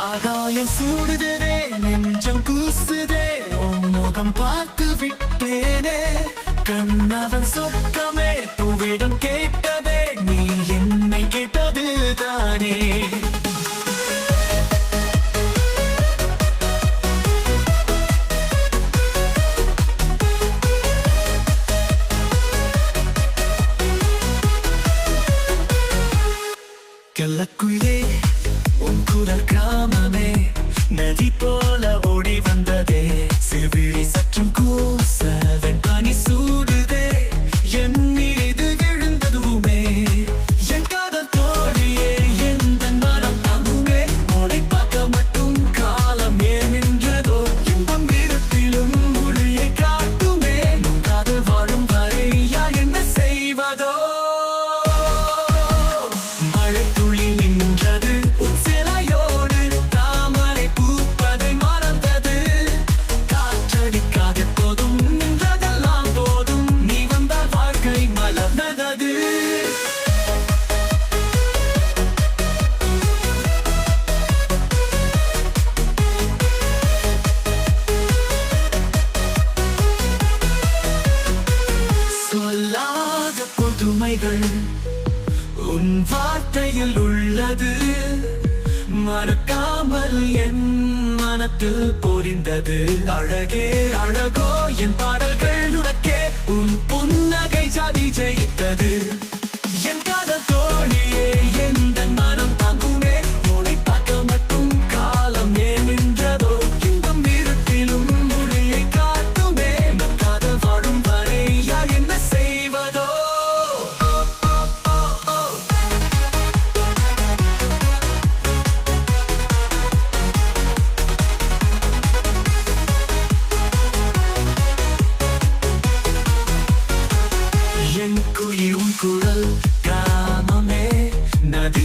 ஆகாயம் சூடுதே நெஞ்சம் கூசுதே முகம் பார்த்து விட்டேனே கண்ணவன் சொக்கமே புவிடம் கேட்ட சொல்லுக்குயிலே உன் குரல் கிராமமே. நதி போல ஓடி வந்ததே. உண்மைகள் உன் வார்த்தையில் உள்ளது. மறக்காமல் என் மனத்தில் பொறிந்தது அழகே அழகோ என் பாடல் कल का नदी